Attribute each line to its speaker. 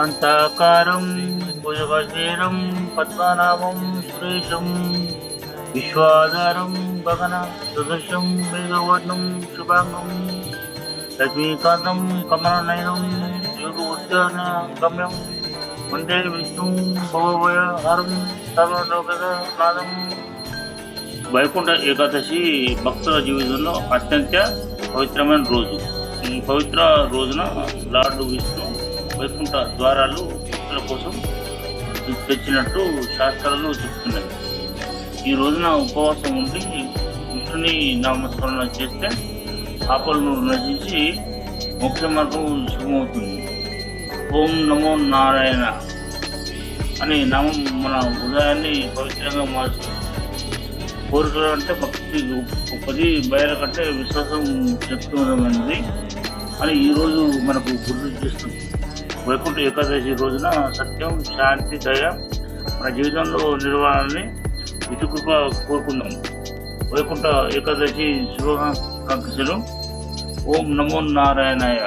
Speaker 1: అంతాకారం భుజగశీరం పద్మనాభం సురేశం విశ్వాధారం గగన సదృశం మేఘవర్ణం శుభాంగం లక్ష్మీకాంతం కమలనయనం యోగ ఉద్యాన గమ్యం వందే విష్ణు భవభయ హరం సర్వలోకనాథం వైకుంఠ ఏకాదశి భక్తుల జీవితంలో అత్యంత పవిత్రమైన రోజు. ఈ పవిత్ర రోజున లార్డు విష్ణు వైకుంఠ ద్వారాలు భక్తుల కోసం తెచ్చినట్టు శాస్త్రాలు చెప్తున్నాయి. ఈ రోజున ఉపవాసం ఉండి విష్ణుని నామస్మరణ చేస్తే పాపలను నశించి ముఖ్య మార్గం శుభమవుతుంది ఓం నమో నారాయణ అనే నామం మన ఉదయాన్ని పవిత్రంగా మార్చుతుంది కోరికలు అంటే భక్తి పది బయలు కంటే విశ్వాసం శక్తివంతమైనది అని ఈరోజు మనకు గుర్తు చేస్తుంది. వైకుంఠ ఏకాదశి రోజున సత్యం శాంతి దయ మన జీవితంలో నిర్వహణని ఇటుకృప కోరుకుందాం. వైకుంఠ ఏకాదశి శుభాకాంక్షలు ఓం నమో నారాయణాయ.